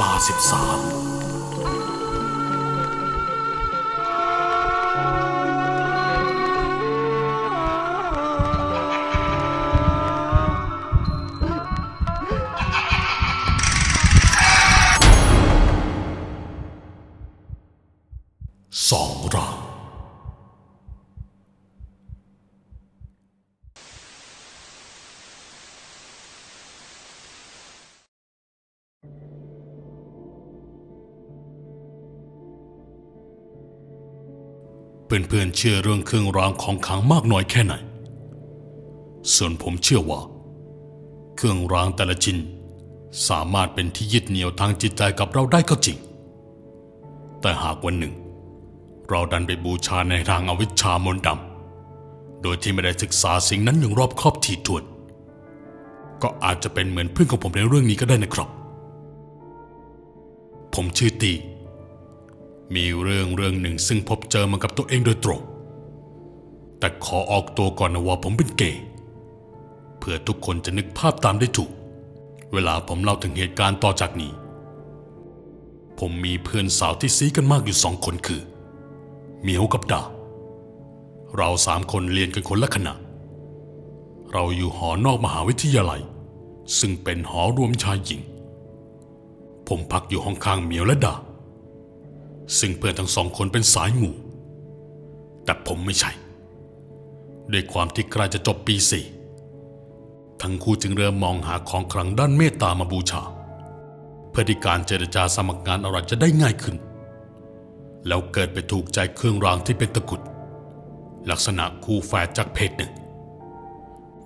ลาสิบสาม เพื่อนๆเชื่อเรื่องเครื่องรางของขลังมากน้อยแค่ไหน ส่วนผมเชื่อว่า เครื่องรางแต่ละชิ้นสามารถเป็นที่ยึดเหนี่ยวทางจิตใจกับเราได้ก็จริง แต่หากวันหนึ่ง เราดันไปบูชาในทางอวิชชามนต์ดำ โดยที่ไม่ได้ศึกษาสิ่งนั้นอย่างรอบคอบถี่ถ้วน ก็อาจจะเป็นเหมือนเพื่อนของผมในเรื่องนี้ก็ได้นะครับ ผมชื่อตี มีเรื่องเรื่องหนึ่งซึ่งพบเจอมากับตัวเองโดยตรง แต่ขอออกตัวก่อนนะว่าผมเป็นเกย์เพื่อทุกคนจะนึกภาพตามได้ถูก เวลาผมเล่าถึงเหตุการณ์ต่อจากนี้ ผมมีเพื่อนสาวที่ซีกันมากอยู่สองคนคือเหมียวกับดา เราสามคนเรียนกันคนละคณะ เราอยู่หอนอกมหาวิทยาลัย ซึ่งเป็นหอรวมชายหญิง ผมพักอยู่ห้องข้างเหมียวและดา ซึ่งเพื่อนทั้งสองคนเป็นสายหมู่ แต่ผมไม่ใช่ ด้วยความที่ใกล้จะจบปีสี่ทั้งคู่จึงเริ่มมองหาของขลังด้านเมตตามาบูชา เพื่อที่การเจรจาสมัครงานอะไรจะได้ง่ายขึ้น แล้วเกิดไปถูกใจเครื่องรางที่เป็นตะกุด ลักษณะคู่แฝดจากเพศหนึ่ง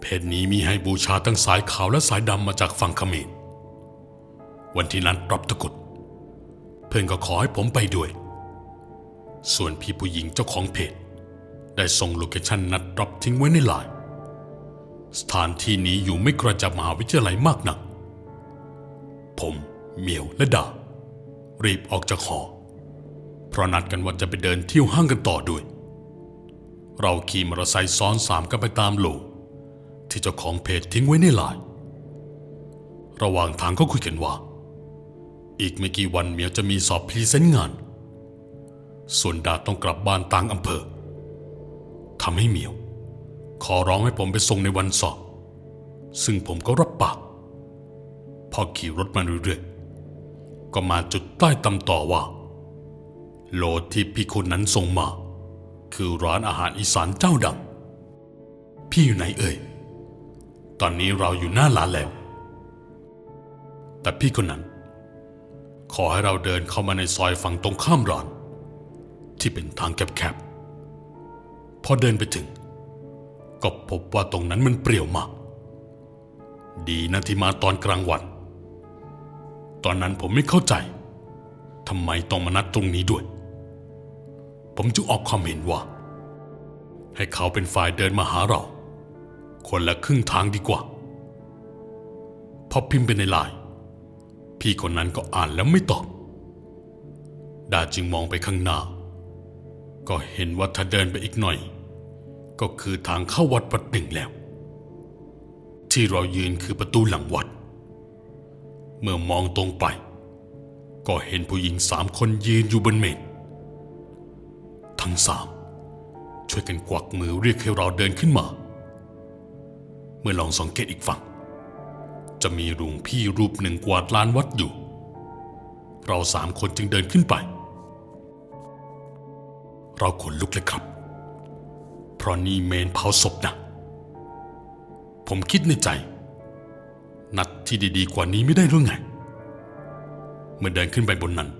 เพศนี้มีให้บูชาทั้งสายขาวและสายดำมาจากฝั่งเขมรวันที่นั้นรับตะกุด พื่อนก็ขอให้ผมไปด้วย ส่วนพี่ผู้หญิงเจ้าของเพจ ได้ส่งโลเคชั่นนัดรับทิ้งไว้ในไลน์สถานที่นี้อยู่ไม่ไกลจากมหาวิทยาลัยมากนัก ผมเมียวและดา รีบออกจากหอ เพราะนัดกันว่าจะไปเดินเที่ยวห้างกันต่อด้วย เราขี่มอเตอร์ไซค์ซ้อนสามกันไปตามโลที่เจ้าของเพจทิ้งไว้ในไลน์ระหว่างทางก็คุยกันว่า อีกไม่กี่วันเหมียวจะมีสอบพรีเซนต์งาน ส่วนดาต้องกลับบ้านต่างอำเภอทำให้เหมียว ขอร้องให้ผมไปส่งในวันสอบ ซึ่งผมก็รับปาก พอขี่รถมาเรื่อยๆ ก็มาจุดใต้ตำต่อว่า โลที่พี่คนนั้นส่งมา คือร้านอาหารอีสานเจ้าดัง พี่อยู่ไหนเอ่ย ตอนนี้เราอยู่หน้าร้านแล้ว แต่พี่คนนั้น ขอให้เราเดินเข้ามาในซอยฝั่งตรงข้ามร้าน ที่เป็นทางแคบๆพอเดินไปถึง ก็พบว่าตรงนั้นมันเปรี่ยวมาก ดีนะที่มาตอนกลางวัน ตอนนั้นผมไม่เข้าใจทำไมต้องมานัดตรงนี้ด้วย ผมจึงออกความเห็นว่า ให้เขาเป็นฝ่ายเดินมาหาเรา คนละครึ่งทางดีกว่า พอพิมพ์ไปในไลน์ พี่คนนั้นก็อ่านแล้วไม่ตอบ ดาจึงมองไปข้างหน้า ก็เห็นว่าถ้าเดินไปอีกหน่อย ก็คือทางเข้าวัดวัดหนึ่งแล้ว ที่เรายืนคือประตูหลังวัด เมื่อมองตรงไป ก็เห็นผู้หญิงสามคนยืนอยู่บนเมนทั้งสามช่วยกันกวักมือเรียกให้เราเดินขึ้นมา เมื่อลองสังเกตอีกฝั่ง จะมีลุงพี่รูปหนึ่งกวาดลานวัดอยู่ เราสามคนจึงเดินขึ้นไป เราขนลุกเลยครับ เพราะนี่เมนเผาศพนะ ผมคิดในใจ นัดที่ดีๆกว่านี้ไม่ได้หรือไง เมื่อเดินขึ้นไปบนนั้น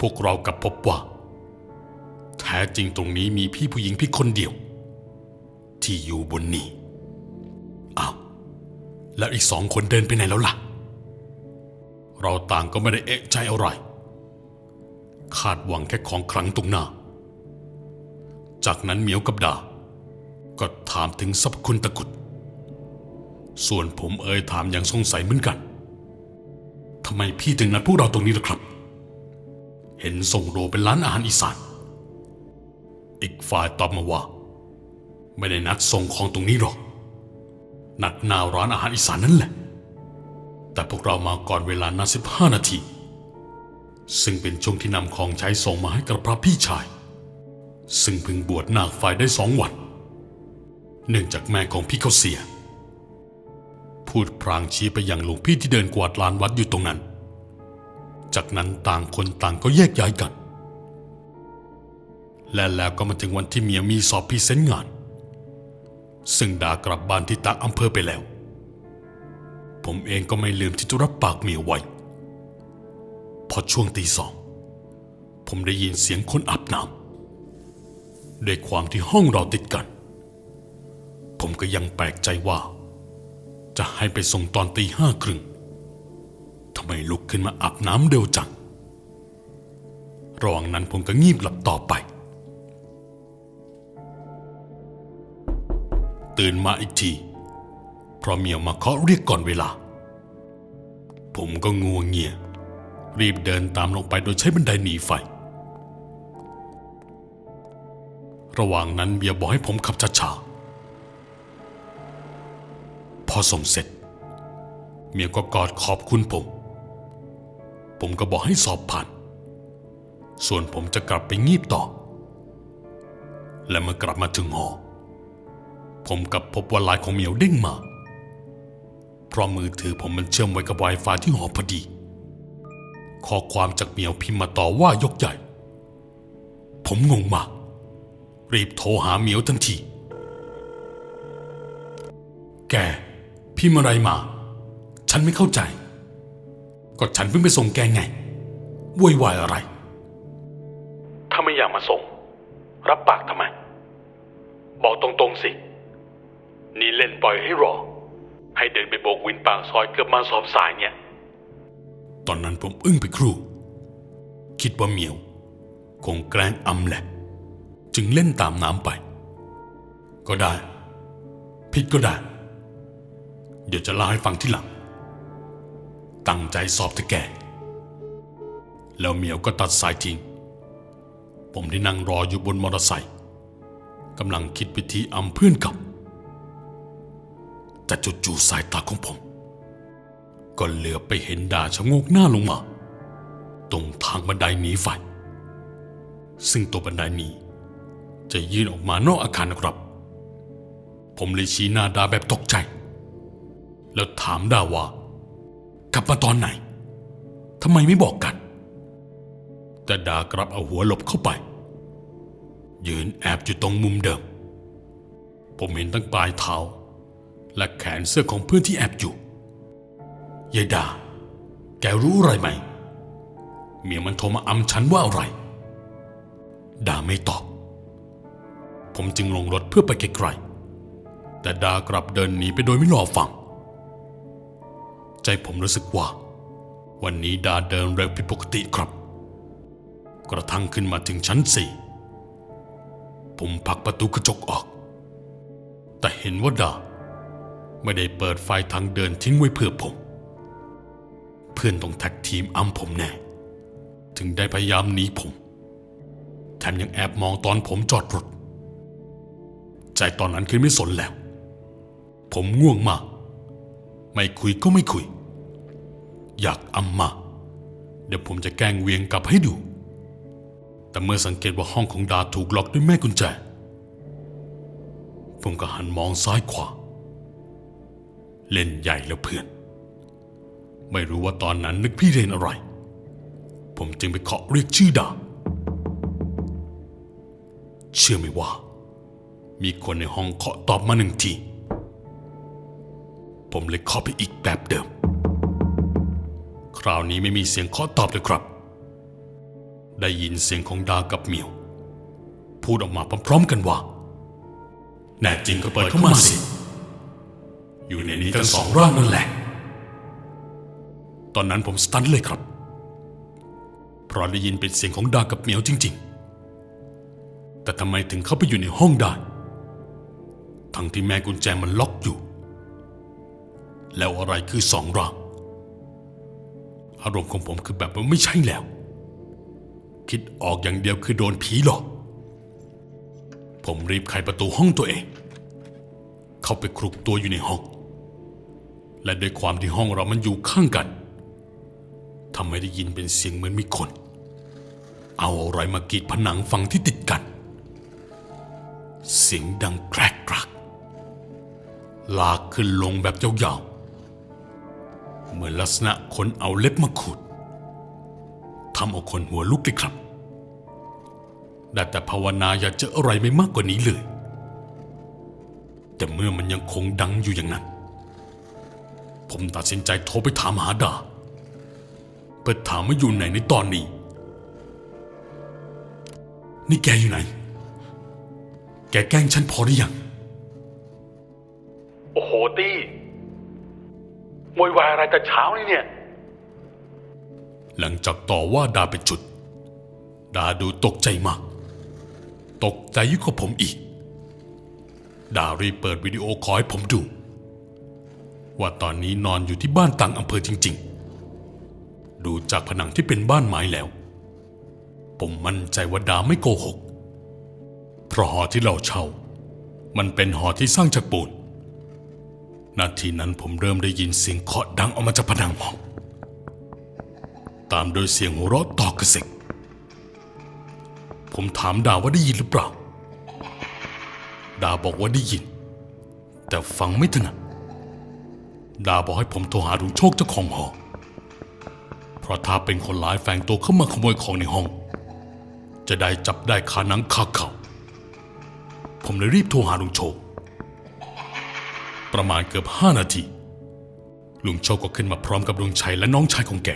พวกเรากลับพบว่า แท้จริงตรงนี้มีพี่ผู้หญิงเพี่คนเดียว ที่อยู่บนนี้อ้าว แล้วอีกสองคนเดินไปไหนแล้วล่ะ เราต่างก็ไม่ได้เอะใจอะไร คาดหวังแค่ของคลังตรงหน้า จากนั้นเหมียวกับดา ก็ถามถึงสรรพคุณตะกุด ส่วนผมเอ่ยถามอย่างสงสัยเหมือนกัน ทำไมพี่ถึงนัดพวกเราตรงนี้ล่ะครับ เห็นส่งโรเป็นร้านอาหารอีสาน อีกฝ่ายตอบมาว่า ไม่ได้นัดส่งของตรงนี้หรอก นัดหนาร้านอาหารอีสานนั่นแหละ แต่พวกเรามาก่อนเวลานัดสิบห้านาที ซึ่งเป็นช่วงที่นำของใช้ส่งมาให้กับพระพี่ชาย ซึ่งเพิ่งบวชนาคไฟได้สองวัน เนื่องจากแม่ของพี่เขาเสีย พูดพรางชี้ไปยังหลวงพี่ที่เดินกวาดลานวัดอยู่ตรงนั้น จากนั้นต่างคนต่างก็แยกย้ายกัน และแล้วก็มาถึงวันที่เมียมีสอบพรีเซนต์งาน ซึ่งดากลับบ้านที่ต่างอำเภอไปแล้ว ผมเองก็ไม่ลืมที่จะรับปากเมียไว้ พอช่วงตีสอง ผมได้ยินเสียงคนอาบน้ำด้วยความที่ห้องเราติดกัน ผมก็ยังแปลกใจว่า จะให้ไปส่งตอนตีห้าครึ่งทำไมลุกขึ้นมาอาบน้ำเร็วจังระหว่างนั้นผมก็งีบหลับต่อไป ตื่นมาอีกที เพราะเมียมาเคาะเรียกก่อนเวลา ผมก็งัวงเงีย รีบเดินตามลงไปโดยใช้บันไดหนีไฟ ระหว่างนั้นเบียบอกให้ผมขับช้าๆ พอส่งเสร็จ เมียก็กอดขอบคุณผม ผมก็บอกให้สอบผ่าน ส่วนผมจะกลับไปงีบต่อ และเมื่อกลับมาถึงหอ ผมกับพบว่าลน์ของเหมียวเด้งมา เพราะมือถือผมมันเชื่อมไว้กับ Wi-Fi ที่หอพอดี ข้อความจากเหมียวพิมพ์มาต่อว่ายกใหญ่ ผมงงมากรีบโทรหาเหมียวทันที แกพิมพ์อะไรมา ฉันไม่เข้าใจ ก็ฉันเพิ่งไปส่งแกไงวุ่นวายอะไร ถ้าไม่อยากมาส่ง รับปากทำไม บอกตรงๆสิ นี่เล่นปล่อยให้รอ ให้เดินไปโบกวินปากซอยเกือบมาสอบสายเนี่ย ตอนนั้นผมอึ้งไปครู่ คิดว่าเหมียว คงแกล้งอำแหละ จึงเล่นตามน้ำไป ก็ได้ ผิดก็ได้ เดี๋ยวจะเล่าให้ฟังที่หลัง ตั้งใจสอบเถอแกแล้วเหมียวก็ตัดสายทิ้งผมที่นั่งรออยู่บนมอเตอร์ไซค์กำลังคิดวิธีอำเพื่อนกลับ แต่จู่ๆสายตาของผม ก็เหลือไปเห็นดาชะโงกหน้าลงมา ตรงทางบันไดหนีไฟ ซึ่งตัวบันไดนี้ จะยื่นออกมานอกอาคารนะครับ ผมเลยชี้หน้าดาแบบตกใจ แล้วถามดาว่า กลับมาตอนไหนทำไมไม่บอกกัน แต่ดากลับเอาหัวหลบเข้าไป ยืนแอบอยู่ตรงมุมเดิม ผมเห็นตั้งปลายเท้า และแขนเสื้อของเพื่อนที่แอบอยู่ยายดา แกรู้อะไรไหม เมียมันโทรมาอำฉันว่าอะไร ดาไม่ตอบ ผมจึงลงรถเพื่อไปไกลๆ แต่ดากลับเดินหนีไปโดยไม่รอฟัง ใจผมรู้สึกว่า วันนี้ดาเดินเร็วผิดปกติครับ กระทั่งขึ้นมาถึงชั้นสี่ ผมผลักประตูกระจกออก แต่เห็นว่าดา ไม่ได้เปิดไฟทางเดินทิ้งไว้เพื่อผม เพื่อนต้องแท็กทีมอ้ำผมแน่ ถึงได้พยายามหนีผม แถมยังแอบมองตอนผมจอดรถ ใจตอนนั้นคือไม่สนแล้ว ผมง่วงมาก ไม่คุยก็ไม่คุย อยากอำมา เดี๋ยวผมจะแกล้งเวียงกลับให้ดู แต่เมื่อสังเกตว่าห้องของดาถูกล็อกด้วยแม่กุญแจ ผมก็หันมองซ้ายขวา เล่นใหญ่แล้วเพื่อน ไม่รู้ว่าตอนนั้นนึกพี่เรนอะไร ผมจึงไปเคาะเรียกชื่อดา เชื่อไหมว่า มีคนในห้องเคาะตอบมาหนึ่งที ผมเลยเคาะไปอีกแบบเดิม คราวนี้ไม่มีเสียงเคาะตอบเลยครับ ได้ยินเสียงของดากับเมียว พูดออกมาพร้อมๆกันว่า แน่จริงก็เปิดเข้ามาสิ อยู่ในนี้ทั้งสองร่างนั่นแหละ ตอนนั้นผมสตันเลยครับ เพราะได้ยินเป็นเสียงของดากับเหมียวจริง ๆ แต่ทำไมถึงเข้าไปอยู่ในห้องได้ ทั้งที่แม่กุญแจมันล็อกอยู่ แล้วอะไรคือสองร่าง อารมณ์ของผมคือแบบว่าไม่ใช่แล้ว คิดออกอย่างเดียวคือโดนผีหลอก ผมรีบไขประตูห้องตัวเอง เข้าไปคลุกตัวอยู่ในห้อง และด้วยความที่ห้องเรามันอยู่ข้างกันทำให้ได้ยินเป็นเสียงเหมือนมีคน เอาอะไรมากรีดผนังฝั่งที่ติดกัน เสียงดังแกรกกรัก ลากขึ้นลงแบบยาวๆ เหมือนลักษณะคนเอาเล็บมาขูดทำเอาคนหัวลุกเลยครับได้แต่ภาวนาอย่าเจออะไรไม่มากกว่านี้เลย แต่เมื่อมันยังคงดังอยู่อย่างนั้น ผมตัดสินใจโทรไปถามหาดาเพื่อถามว่าอยู่ไหนในตอนนี้ นี่แกอยู่ไหน แกแกล้งฉันพอหรือยัง โอ้โหตี้โวยวายอะไรแต่เช้านี่เนี่ย หลังจากต่อว่าดาเป็นจุด ดาดูตกใจมาก ตกใจยิ่งกว่าผมอีก ดารีบเปิดวิดีโอคอลให้ผมดู ว่าตอนนี้นอนอยู่ที่บ้านต่างอำเภอจริง ๆ ดูจากผนังที่เป็นบ้านไม้แล้ว ผมมั่นใจว่าดาไม่โกหก เพราะหอที่เราเช่า มันเป็นหอที่สร้างจากปูน นาทีนั้นผมเริ่มได้ยินเสียงเคาะดังออกมาจากผนังห้องตามโดยเสียงหัวเราะต่อกระเสกผมถามดาว่าได้ยินหรือเปล่า ดาบอกว่าได้ยิน แต่ฟังไม่ถนัด ดาบอกให้ผมโทรหาลุงโชคเจ้าของหอ เพราะถ้าเป็นคนร้ายแฝงตัวเข้ามาขโมยของในห้อง จะได้จับได้คาหนังคาเขาผมเลยรีบโทรหาลุงโชค ประมาณเกือบห้านาที ลุงโชคก็ขึ้นมาพร้อมกับลุงชัยและน้องชายของแก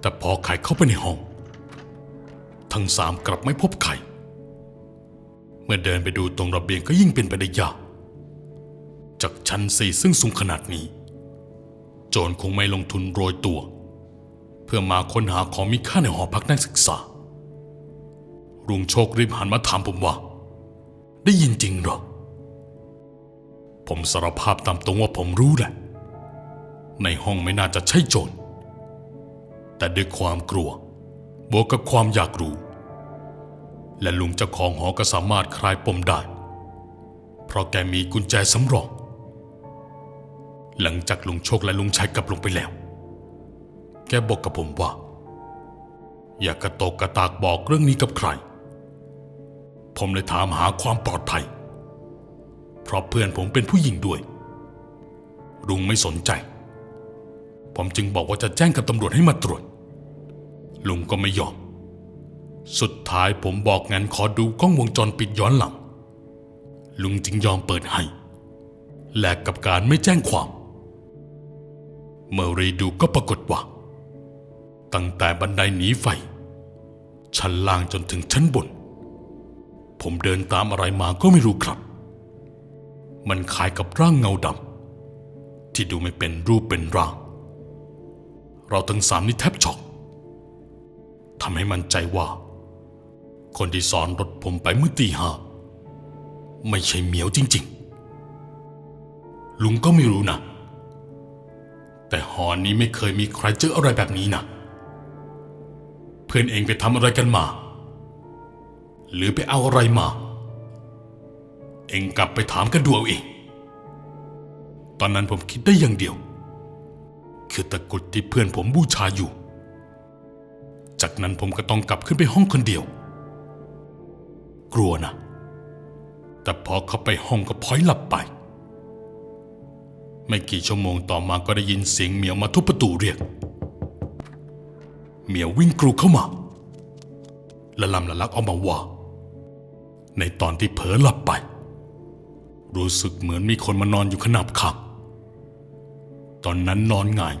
แต่พอไขเข้าไปในห้อง ทั้งสามกลับไม่พบใครเมื่อเดินไปดูตรงระเบียงก็ยิ่งเป็นไปได้ยาก จากชั้นสี่ซึ่งสูงขนาดนี้ โจรคงไม่ลงทุนโรยตัว เพื่อมาค้นหาของมีค่าในหอพักนักศึกษาลุงโชครีบหันมาถามผมว่า ได้ยินจริงเหรอ ผมสารภาพตามตรงว่าผมรู้แหละ ในห้องไม่น่าจะใช่โจร แต่ด้วยความกลัว บวกกับความอยากรู้ และลุงเจ้าของหอก็สามารถคลายปมได้ เพราะแกมีกุญแจสำรอง หลังจากลุงโชคและลุงชัยกลับลงไปแล้ว แกบอกกับผมว่า อย่ากระตกกระตากบอกเรื่องนี้กับใคร ผมเลยถามหาความปลอดภัย เพราะเพื่อนผมเป็นผู้หญิงด้วย ลุงไม่สนใจ ผมจึงบอกว่าจะแจ้งกับตำรวจให้มาตรวจ ลุงก็ไม่ยอม สุดท้ายผมบอกงั้นขอดูกล้องวงจรปิดย้อนหลัง ลุงจึงยอมเปิดให้แลกกับการไม่แจ้งความ เมื่อรีดูก็ปรากฏว่า ตั้งแต่บันไดหนีไฟ ชั้นล่างจนถึงชั้นบน ผมเดินตามอะไรมาก็ไม่รู้ครับ มันคล้ายกับร่างเงาดำที่ดูไม่เป็นรูปเป็นร่าง เราทั้งสามนี่แทบช็อกทำให้มั่นใจว่า คนที่สอนรถผมไปเมื่อตีห้าไม่ใช่เหมียวจริง ๆ ลุงก็ไม่รู้นะ แต่หอนี้ไม่เคยมีใครเจออะไรแบบนี้นะเพื่อนเองไปทำอะไรกันมา หรือไปเอาอะไรมา เองกลับไปถามกันดูเอาเองตอนนั้นผมคิดได้อย่างเดียว คือตะกุดที่เพื่อนผมบูชาอยู่ จากนั้นผมก็ต้องกลับขึ้นไปห้องคนเดียว กลัวนะ แต่พอเข้าไปห้องก็พลอยหลับไป ไม่กี่ชั่วโมงต่อมาก็ได้ยินเสียงเหมียวมาทุบประตูเรียก เหมียววิ่งกรูเข้ามาและลำละลักออกมาว่า ในตอนที่เผลอหลับไป รู้สึกเหมือนมีคนมานอนอยู่ขนาบข้างตอนนั้นนอนหงาย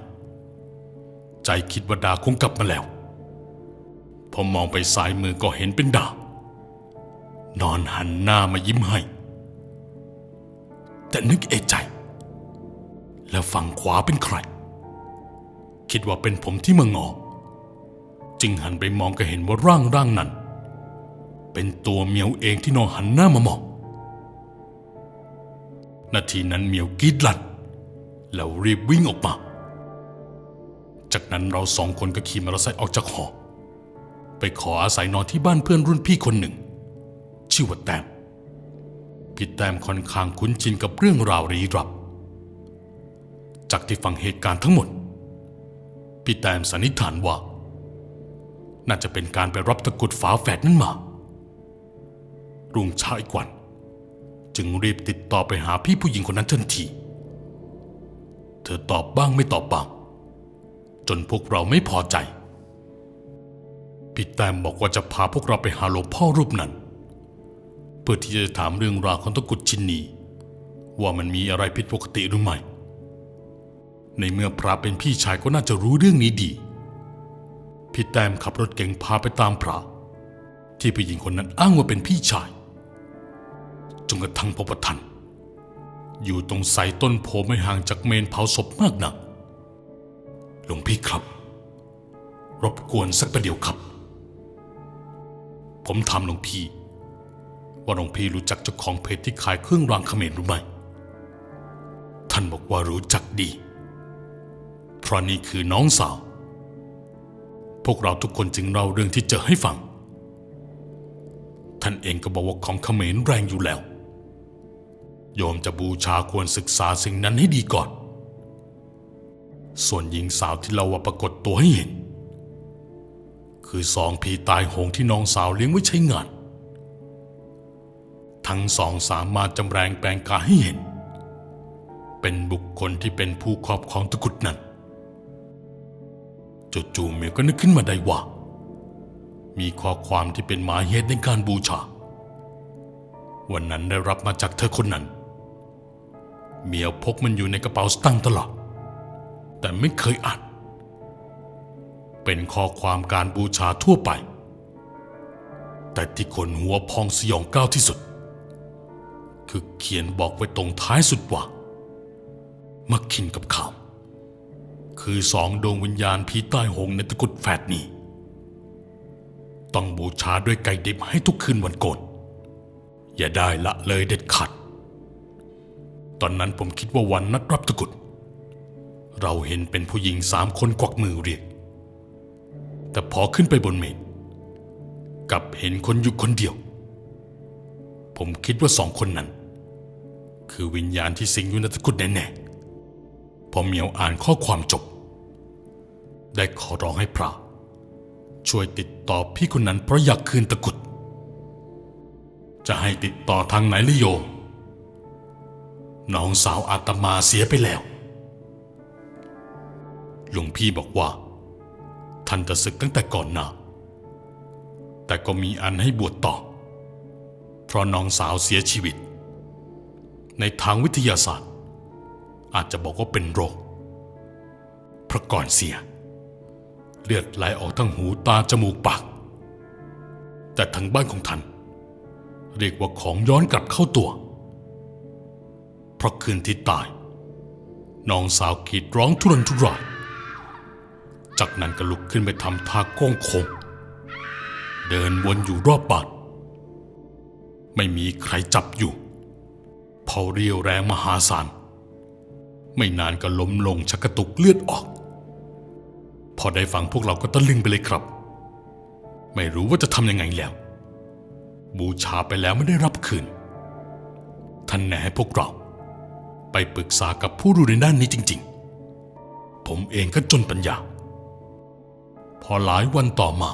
ใจคิดว่าดาคงกลับมาแล้ว พอมองไปซ้ายมือก็เห็นเป็นดา นอนหันหน้ามายิ้มให้ แต่นึกเอะใจ แล้วฝั่งขวาเป็นใคร คิดว่าเป็นผมที่มางอ จึงหันไปมองก็เห็นว่าร่างร่างนั้น เป็นตัวเมียวเองที่นอนหันหน้ามามอง นาทีนั้นเมียวกรีดลั่นแล้วรีบวิ่งออกมา จากนั้นเราสองคนก็ขี่มอเตอร์ไซค์ออกจากหอ ไปขออาศัยนอนที่บ้านเพื่อนรุ่นพี่คนหนึ่ง ชื่อว่าแต้มพี่แต้มค่อนข้างคุ้นชินกับเรื่องราวรีรับ จากที่ฟังเหตุการณ์ทั้งหมด พี่แตมสันนิษฐานว่า น่าจะเป็นการไปรับตะกุดฝาแฝดนั้นมา รุ่งเช้าอีกวัน จึงรีบติดต่อไปหาพี่ผู้หญิงคนนั้นทันที เธอตอบบ้างไม่ตอบบ้าง จนพวกเราไม่พอใจ พี่แตมบอกว่าจะพาพวกเราไปหาหลวงพ่อรูปนั้น เพื่อที่จะถามเรื่องราวของตะกุดชิ้นนี้ว่ามันมีอะไรผิดปกติหรือไม่ ในเมื่อพระเป็นพี่ชายก็น่าจะรู้เรื่องนี้ดี พี่แต้มขับรถเก่งพาไปตามพระ ที่ผู้หญิงคนนั้นอ้างว่าเป็นพี่ชาย จนกระทั่งพบทัน อยู่ตรงไสต้นโพไม่ห่างจากเมนเผาศพมากนัก หลวงพี่ครับ รบกวนสักประเดี๋ยวครับ ผมถามหลวงพี่ ว่าหลวงพี่รู้จักเจ้าของเพจที่ขายเครื่องรางเขมรหรือไม่ ท่านบอกว่ารู้จักดี ราะนี่คือน้องสาว พวกเราทุกคนจึงเล่าเรื่องที่เจอให้ฟัง ท่านเองก็บอกว่าของเขมรแรงอยู่แล้ว โยมจะบูชาควรศึกษาสิ่งนั้นให้ดีก่อน ส่วนหญิงสาวที่เราว่าปรากฏตัวให้เห็น คือสองผีตายโหงที่น้องสาวเลี้ยงไว้ใช้งาน ทั้งสองสามารถจำแรงแปลงกายให้เห็นเป็นบุคคลที่เป็นผู้ครอบครองตะกุดนั้น จู่ๆเมียก็นึกขึ้นมาได้ว่า มีข้อความที่เป็นหมายเหตุในการบูชา วันนั้นได้รับมาจากเธอคนนั้น เมียพกมันอยู่ในกระเป๋าสตางค์ตลอด แต่ไม่เคยอ่าน เป็นข้อความการบูชาทั่วไป แต่ที่คนหัวพองสยองก้าวที่สุด คือเขียนบอกไว้ตรงท้ายสุดว่ามักขินกับขาม คือสองดวงวิญญาณผีใต้หงในตะกุดแฝดนี้ต้องบูชาด้วยไก่ดิบให้ทุกคืนวันโกนอย่าได้ละเลยเด็ดขาดตอนนั้นผมคิดว่าวันนัดรับตะกุด เราเห็นเป็นผู้หญิงสามคนกวักมือเรียก แต่พอขึ้นไปบนเมนกลับเห็นคนอยู่คนเดียว ผมคิดว่าสองคนนั้น คือวิญญาณที่สิงอยู่ในตะกุดแน่ๆพอเหมียวอ่านข้อความจบ ได้ขอร้องให้พระ ช่วยติดต่อพี่คนนั้นเพราะอยากคืนตะกุด จะให้ติดต่อทางไหนลิโยม น้องสาวอาตมาเสียไปแล้ว หลวงพี่บอกว่า ท่านจะศึกตั้งแต่ก่อนหนาแต่ก็มีอันให้บวชต่อ เพราะน้องสาวเสียชีวิต ในทางวิทยาศาสตร์ อาจจะบอกว่าเป็นโรคพระก่อนเสีย เลือดไหลออกทั้งหูตาจมูกปาก แต่ทางบ้านของท่านเรียกว่าของย้อนกลับเข้าตัว เพราะคืนที่ตาย น้องสาวขีดร้องทุรนทุราย จากนั้นก็ลุกขึ้นไปทำท่าโก้งคง เดินวนอยู่รอบบ้านไม่มีใครจับอยู่เพอเรียวแรงมหาศาล ไม่นานก็ล้มลงชักกระตุกเลือดออก พอได้ฟังพวกเราก็ตะลึงไปเลยครับ ไม่รู้ว่าจะทำยังไงแล้ว บูชาไปแล้วไม่ได้รับคืน ท่านแนะให้พวกเรา ไปปรึกษากับผู้รู้ในด้านนี้จริง ๆ ผมเองก็จนปัญญา พอหลายวันต่อมา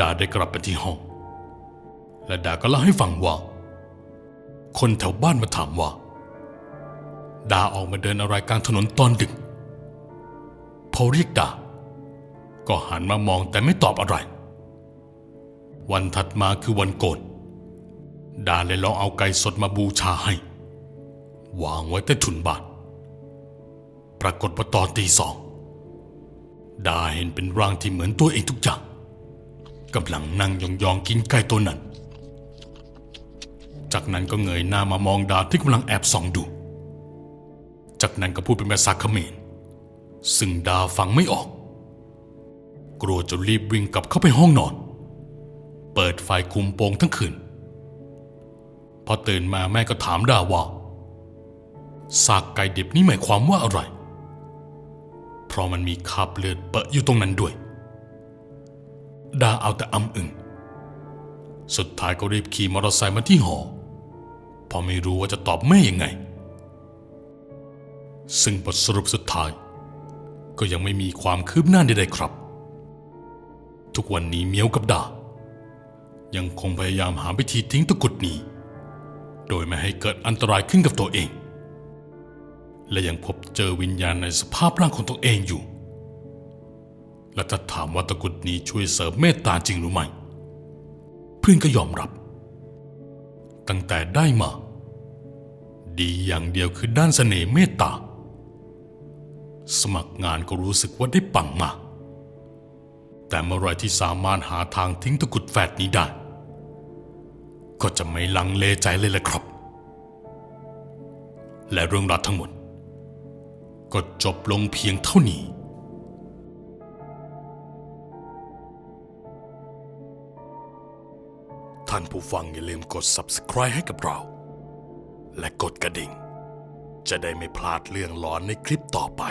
ดาได้กลับไปที่ห้อง และดาก็เล่าให้ฟังว่า คนแถวบ้านมาถามว่า ดาออกมาเดินอะไรกลางถนนตอนดึก พอเรียกดา ก็หันมามองแต่ไม่ตอบอะไร วันถัดมาคือวันโกนดาเลยลองเอาไก่สดมาบูชาให้ วางไว้ใต้ถุนบ้านปรากฏว่าตอนตีสองดาเห็นเป็นร่างที่เหมือนตัวเองทุกอย่างกำลังนั่งยองๆกินไก่ตัวนั้น จากนั้นก็เงยหน้ามามองดาที่กำลังแอบส่องดู จากนั้นก็พูดเป็นภาษาเขมร ซึ่งดาฟังไม่ออก กลัวจนรีบวิ่งกลับเข้าไปห้องนอน เปิดไฟคุมโปงทั้งคืน พอตื่นมาแม่ก็ถามดาว่าซากไก่ดิบนี่หมายความว่าอะไร เพราะมันมีคราบเลือดเปอะอยู่ตรงนั้นด้วย ดาเอาแต่อำอึงสุดท้ายก็รีบขี่มอเตอร์ไซค์มาที่หอเพราะไม่รู้ว่าจะตอบแม่ยังไง ซึ่งบทสรุปสุดท้าย ก็ยังไม่มีความคืบหน้าใดๆครับ ทุกวันนี้เมียวกับดา ยังคงพยายามหาวิธีทิ้งตะกุดนี้ โดยไม่ให้เกิดอันตรายขึ้นกับตัวเอง และยังพบเจอวิญญาณในสภาพร่างของตัวเองอยู่ และถ้าถามว่าตะกุดนี้ช่วยเสริมเมตตาจริงหรือไม่ เพื่อนก็ยอมรับ ตั้งแต่ได้มา ดีอย่างเดียวคือด้านเสน่ห์เมตตา สมัครงานก็รู้สึกว่าได้ปังมาก แต่เมื่อไรที่สามารถหาทางทิ้งตะกุดแฝดนี้ได้ ก็จะไม่ลังเลใจเลยแหละครับ และเรื่องราวทั้งหมด ก็จบลงเพียงเท่านี้ท่านผู้ฟังอย่าลืมกด subscribe ให้กับเรา และกดกระดิ่ง จะได้ไม่พลาดเรื่องหลอนในคลิปต่อไป